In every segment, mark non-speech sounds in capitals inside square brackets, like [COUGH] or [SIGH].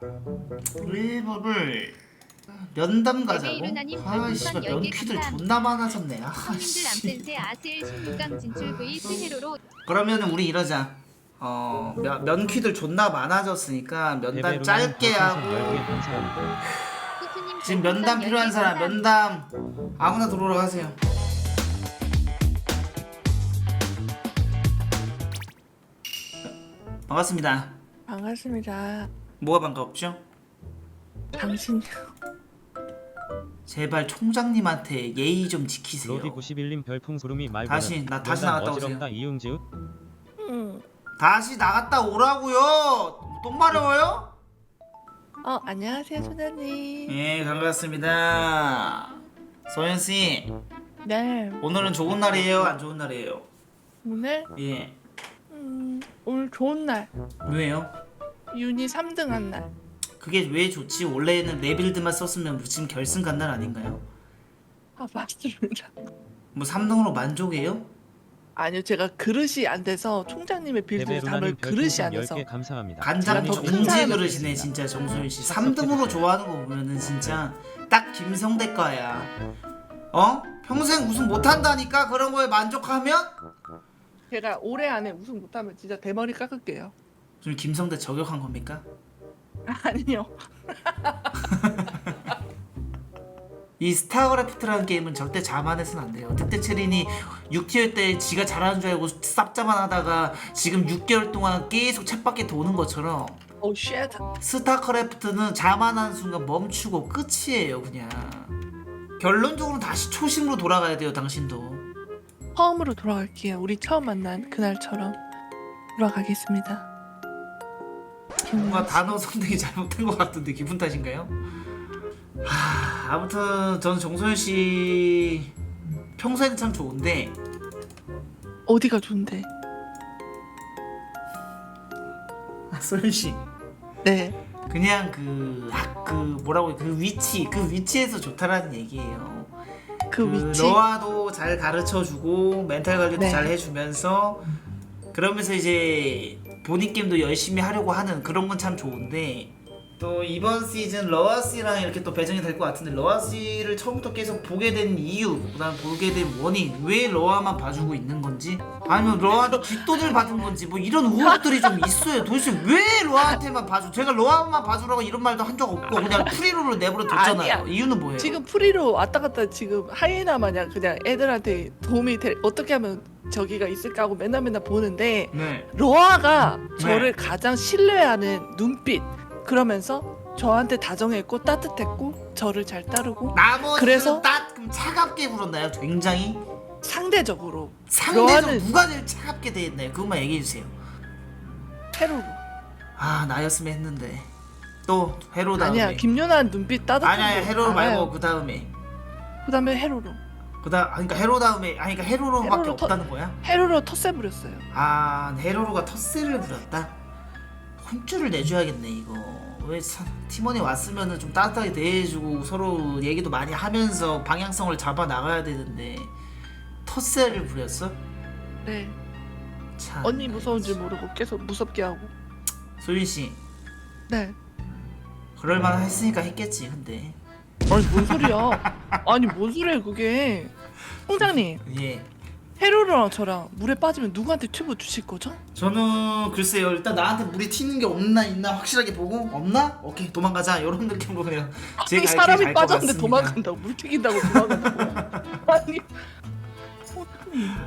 랩업을 면담 가자고? 아이씨 별풍선 면 10개 퀴들 감사합니다. 존나 많아졌네 아씨 암센세 아스엘 16강 진출 vs 헤로로 그러면 우리 이러자 어 면, 면 퀴들 존나 많아졌으니까 면담 짧게 하고 10개 감사합니다. 후투님 지금 면담 10개 필요한 사람. 면담 아무나 들어오라고 하세요 반갑습니다 반갑습니다. 뭐가 반갑죠? 당신 제발 총장님한테 예의 좀 지키세요 로디 91님 별풍 소름이 말고 다시, 나 다시 나갔다 오세요. 어지럽다 이응지읒 음. 다시 나갔다 오라고요 똥 마려워요? 어 안녕하세요 소장님. 예 반갑습니다 소연 씨 네 오늘은 좋은 날이에요 안 좋은 날이에요? 오늘 예 음, 오늘 좋은 날 왜요? 윤이 3등 한 날. 그게 왜 좋지? 원래는 레빌드만 썼으면 지금 결승 간 날 아닌가요? 아 맞습니다. 뭐 3등으로 만족해요? 아니요 제가 그릇이 안 돼서 총장님의 빌드를 담을 그릇이 안 돼서 10개 감사합니다. 간장 제가 사람이 그릇이네. 진짜 정소연 씨 3등으로 좋아하는 거 보면은 진짜 딱 김성대 거야 어? 평생 우승 못 한다니까 그런 거에 만족하면? 제가 올해 안에 우승 못하면 진짜 대머리 깎을게요. 좀 김성대 저격한 겁니까? 아니요. 이 스타크래프트라는 게임은 절대 자만해서는 안 돼요. 특대 체린이 6티어 때 지가 잘하는 줄 알고 쌉자만 하다가 지금 6개월 동안 계속 챗밖에 도는 것처럼 오 쉣. 스타크래프트는 자만한 순간 멈추고 끝이에요 그냥. 결론적으로 다시 초심으로 돌아가야 돼요 당신도. 처음으로 돌아갈게요. 우리 처음 만난 그날처럼 돌아가겠습니다. 뭔가 단어 선택이 잘못된 것 같은데 기분 탓인가요? 하, 아무튼 저는 정소연 씨 평소에는 참 좋은데 어디가 좋은데? 아, 소연 씨 네. 그냥 그, 학- 그 뭐라고 해, 그 위치 그 위치에서 좋다라는 얘기예요. 그, 위치. 너와도 잘 가르쳐 주고 멘탈 관리도 네. 잘 해주면서 그러면서 이제 본인 게임도 열심히 하려고 하는 그런 건 참 좋은데 또 이번 시즌 러아 씨랑 이렇게 또 배정이 될 것 같은데 러아 씨를 처음부터 계속 보게 된 이유 그다음 보게 된 원인 왜 러아만 봐주고 있는 건지 아니면 러아한테 뒷돈을 받은 건지 뭐 이런 의혹들이 좀 있어요 도대체 왜 러아한테만 봐줘 제가 러아만 봐주라고 이런 말도 한 적 없고 그냥 프리로를 내버려 뒀잖아요 아니야. 이유는 뭐예요? 지금 프리로 왔다 갔다 지금 하이에나 마냥 그냥 애들한테 도움이 될 어떻게 하면 저기가 있을까 하고 맨날 맨날 보는데 네 로아가 네. 저를 가장 신뢰하는 눈빛 그러면서 저한테 다정했고 따뜻했고 저를 잘 따르고 나머지는 그래서? 딱 그럼 차갑게 굴었나요? 굉장히 상대적으로 상대적 러아는- 누가 제일 차갑게 대했나요? 그것만 얘기해 주세요. 헤로로 아 나였으면 했는데 또 헤로 다음에 아니야 김연아 눈빛 따뜻한 아니 아니 거 헤로 말고 알아요. 그 다음에 그다음에 헤로로 그다음 그러니까 헤로 다음에 아니 그러니까 헤로로밖에 헤로로 터- 없다는 거야? 헤로로 텃세 부렸어요 아 헤로로가 텃세를 부렸다. 혼쭐을 내줘야겠네 이거. 왜 사- 팀원이 왔으면은 좀 따뜻하게 대해주고 서로 얘기도 많이 하면서 방향성을 잡아 나가야 되는데 텃세를 부렸어? 네 참. 언니 무서운 줄 모르고 계속 무섭게 하고 소윤 씨 네 그럴 만한 했으니까 했겠지 근데 아니 뭔 소리야? 아니 뭔 소리야 그게? 총장님. 예. 헤로랑 저랑 물에 빠지면 누구한테 튜브 주실 거죠? 저는 글쎄요 일단 나한테 물이 튀는 게 없나 있나 확실하게 보고 없나? 오케이 도망가자. 이런 느낌으로 그냥 제 아니, 갈 사람이 빠졌는데 같습니다. 도망간다고 물 튀긴다고 도망간다고. [LAUGHS] 아니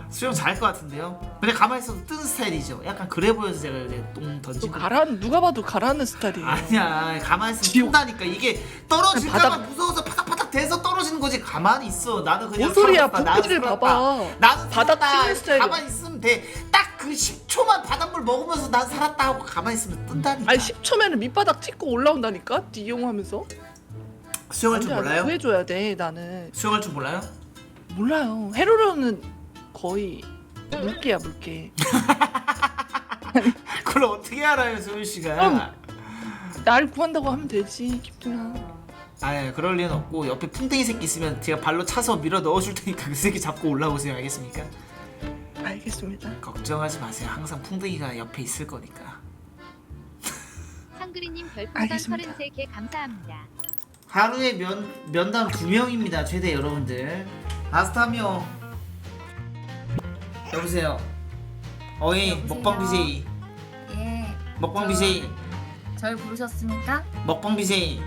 수영 잘할 것 같은데요? 그냥 가만히 있어도 뜨는 스타일이죠. 약간 그래 보여서 제가 이제 똥또 던진 거 가라 누가 봐도 가라는 스타일이에요. 아니야 가만히 있으면 지옥. 뜬다니까. 이게 떨어질까봐 바닥- 무서워서 파닥파닥 대서 떨어지는 거지. 가만히 있어. 나는 그냥 뭔 소리야? 살았다, 나는 분기를 살았다. 봐봐 나는 바닥 살았다. 치는 스타일이야. 가만히 있으면 돼딱 그 10초만 바닷물 먹으면서 난 살았다 하고 가만히 있으면 뜬다니까. 아니 10초면은 밑바닥 찍고 올라온다니까? 디용하면서? 수영할 줄 몰라요? 구해줘야 돼 나는. 수영할 줄 몰라요? 몰라요. 헤로로는 거의 물개야 물개 [LAUGHS] 그걸 어떻게 알아요, 소윤 씨가? 그럼- 날 구한다고 하면 되지 기분아 아, 그럴 리는 없고 옆에 풍뎅이 새끼 있으면 제가 발로 차서 밀어 넣어줄 테니까 그 새끼 잡고 올라오세요, 알겠습니까? 알겠습니다 걱정하지 마세요. 항상 풍뎅이가 옆에 있을 거니까. 헝그리님 별풍선 알겠습니다. 33개 감사합니다. 하루에 면, 면담 두 명입니다 최대 여러분들 아스타미오 여보세요 어이 여보세요? 먹방 BJ 예, 먹방 저- BJ 절 부르셨습니까? 먹방 BJ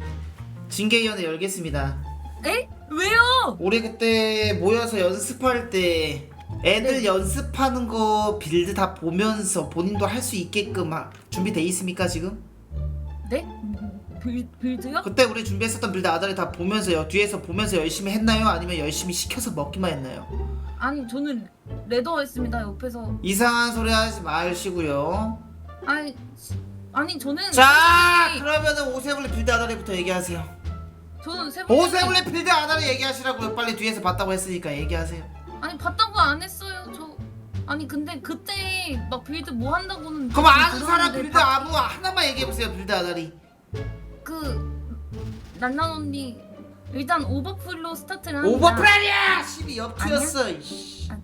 징계위원회 열겠습니다 에? 왜요? 우리 그때 모여서 연습할 때 애들 네. 연습하는 거 빌드 다 보면서 본인도 할 수 있게끔 하- 준비돼 있습니까 지금? 네? 빌, 빌드요? 그때 우리 준비했었던 빌드 아다리 다 보면서 요 뒤에서 보면서 열심히 했나요? 아니면 열심히 시켜서 먹기만 했나요? 아니 저는 레더 했습니다 옆에서 이상한 소리 하지 마시고요. 아니 시- 아니 저는 자, 솔직히 그러면은 오세블리 빌드 아다리부터 얘기하세요. 저는 세 번. 오세블리 빌드 아다리 얘기하시라고요. 빨리 뒤에서 봤다고 했으니까 얘기하세요. 아니 봤다고 안 했어요 저. 아니 근데 그때 막 빌드 뭐 한다고는 그럼 아는 들었는데 사람 빌드 바- 아무 하나만 얘기해 보세요. 빌드 아다리. 그 난난 언니 일단 오버플로 스타트를 합니다. 오버프라이야! 12 옆투였어. 이씨. 아.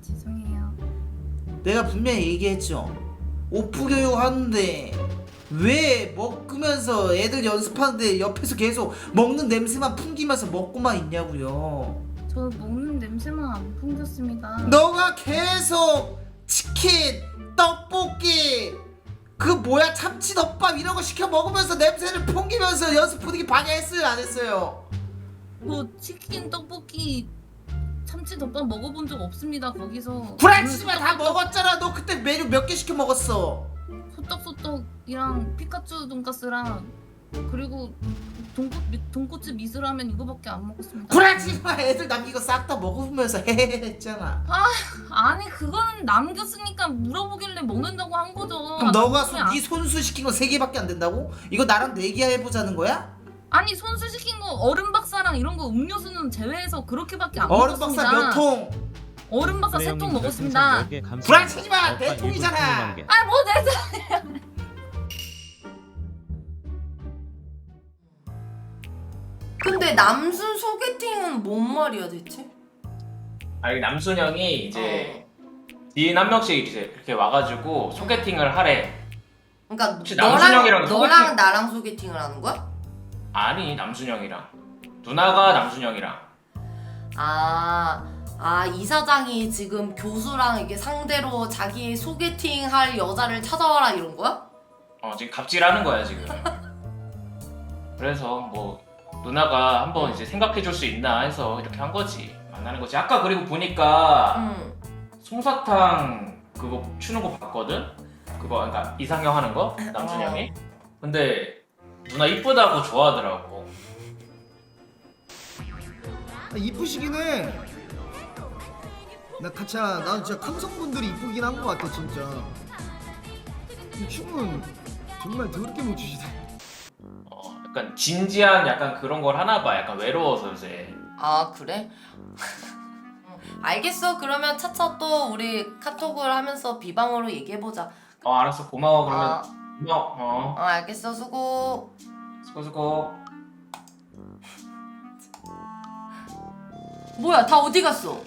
내가 분명히 얘기했죠. 오프 교육 하는데 왜 먹으면서 애들 연습하는데 옆에서 계속 먹는 냄새만 풍기면서 먹고만 있냐고요. 저는 먹는 냄새만 안 풍겼습니다. 너가 계속 치킨, 떡볶이, 그 뭐야 참치덮밥 이런 거 시켜 먹으면서 냄새를 풍기면서 연습 분위기 방해했어요 안 했어요? 뭐 치킨 떡볶이 참치 덮밥 먹어본 적 없습니다 거기서 구라치지만 다 먹었잖아. 너 그때 메뉴 몇 개 시켜 먹었어? 소떡소떡이랑 피카츄 돈가스랑 그리고 돈코, 미- 돈코츠 미스라면 이거밖에 안 먹었습니다 구라치지만 애들 남기고 싹다 먹으면서 헤헤헤 [LAUGHS] 했잖아. 아니 그거는 남겼으니까 물어보길래 먹는다고 한 거죠 그럼 너가 아, 손, 안- 네 손수 시킨 거 세 개밖에 안 된다고? 이거 나랑 내기 해 보자는 거야? 아니 손수 시킨 거 얼음 박사랑 이런 거 음료수는 제외해서 그렇게밖에 안 얼음 먹었습니다 박사 몇 통? 얼음 박사 세 통 먹었습니다 구라치지 마! 내 통이잖아! 아뭐내 근데 남순 소개팅은 뭔 말이야 대체? 아니 남순 형이 이제 지인 한 명씩 이제 이렇게 와가지고 소개팅을 하래. 그러니까 혹시 남순 너랑 형이랑 너랑 소개팅- 나랑 소개팅을 하는 거야? 아니 남순 형이랑 누나가 남순 형이랑. 아, 아 이사장이 지금 교수랑 이게 상대로 자기 소개팅 할 여자를 찾아와라 이런 거야? 어 지금 갑질하는 거야 지금. [LAUGHS] 그래서 뭐 누나가 한번 이제 생각해 줄 수 있나 해서 이렇게 한 거지. 만나는 거지. 아까 그리고 보니까 응. 솜사탕 그거 추는 거 봤거든. 그거 그러니까 이상형 하는 거 남순 어. 형이. 근데 누나 이쁘다고 좋아하더라고. 아, 이쁘시긴 해. 나 가차, 난 진짜 감성분들이 이쁘긴 한 것 같아 진짜. 이 춤은 정말 더럽게 못 추시네. 어, 약간 진지한 약간 그런 걸 하나 봐. 약간 외로워서 요새. 아 그래? 응, [LAUGHS] 알겠어. 그러면 차차 또 우리 카톡을 하면서 비방으로 얘기해 보자. 어 알았어 고마워 그러면 아, 고마워 어 어, 알겠어. 수고. 수고 수고 뭐야? 다 어디 갔어?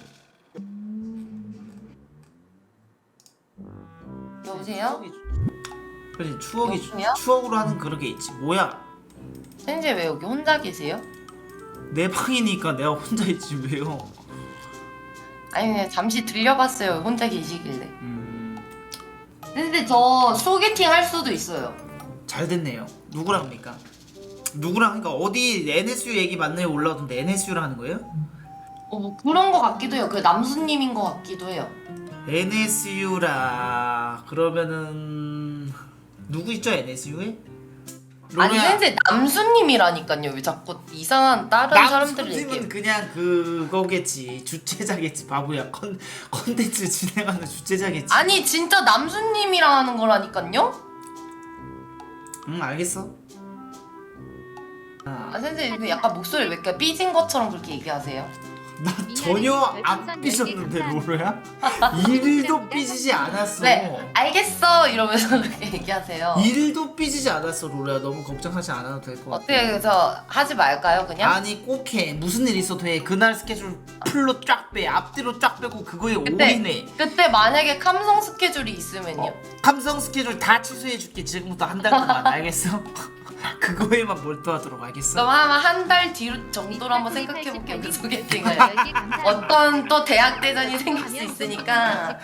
여보세요? 그래 추억이 여보세요? 추억으로 하는 그런 게 있지. 뭐야? 현재 왜 여기 혼자 계세요? 내 방이니까 내가 혼자 있지 왜요? 아니 그냥 잠시 들려봤어요. 혼자 계시길래. 음, 근데 저 소개팅 할 수도 있어요. 잘 됐네요. 누구랑 합니까? 누구랑 그러니까 어디 NSU 얘기 맞나요 올라오던데 NSU랑 하는 거예요? 어, 뭐 그런 거 같기도 해요. 그 남수님인 거 같기도 해요. NSU라 그러면은 누구 있죠 NSU에? 아니 현재 남수님이라니까요. 왜 자꾸 이상한 다른 사람들을 얘기해? 그냥 그거겠지 주최자겠지 바보야 컨 컨텐츠 진행하는 주최자겠지. 아니 진짜 남수님이랑 하는 거라니까요. 응 알겠어. 아, 아 선생님 왜 약간 목소리 왜 이렇게 삐진 것처럼 그렇게 얘기하세요? 나 전혀 안 삐졌는데 로로야? [LAUGHS] 일도 [LAUGHS] 삐지지 않았어. 네 알겠어 이러면서 [LAUGHS] 그렇게 얘기하세요. 일도 삐지지 않았어 로로야 너무 걱정하지 않아도 될 것 같아. 어떻게 그래서 하지 말까요 그냥? 아니 꼭 해. 무슨 일 있어도 해. 그날 스케줄 풀로 쫙 빼. 앞뒤로 쫙 빼고 그거에 근데- 올인해. 그때 만약에 감성 스케줄이 있으면요. 어, 감성 스케줄 다 취소해 줄게. 지금부터 한 달 동안. 알겠어? 그거에만 몰두하도록 하겠어. 그럼 아마 한 달 뒤로 정도로 한번 생각해 볼게요. 그 소개팅을. 10개 감사합니다. 어떤 또 대학 대전이 생길 수 있으니까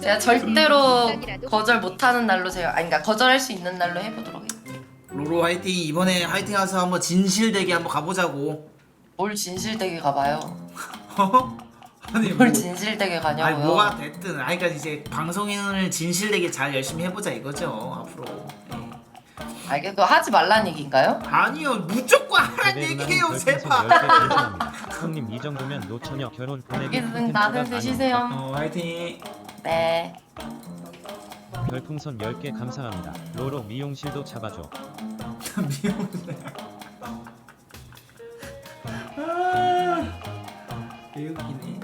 제가 절대로 거절 못하는 날로 제가 아니 그러니까 거절할 수 있는 날로 해보도록 해요. 로로 화이팅 이번에 화이팅 해서 한번 진실되게 한번 가보자고. 뭘 진실되게 가봐요. [LAUGHS] 아니 뭘 진실되게 가냐고요. 아니 뭐가 됐든 아니 그러니까 이제 방송인을 진실되게 잘 열심히 해보자 이거죠 앞으로. 예. 알겠어. 하지 말란 얘기인가요? 아니요 무조건 하란 얘기예요 제발 형님 이 정도면 노처녀 결혼 보내기 알겠습니다. 다들 드시세요. 어 화이팅 네. 별풍선 10개 감사합니다. 로로 미용실도 잡아줘. [LAUGHS] 미용실 아 개웃기네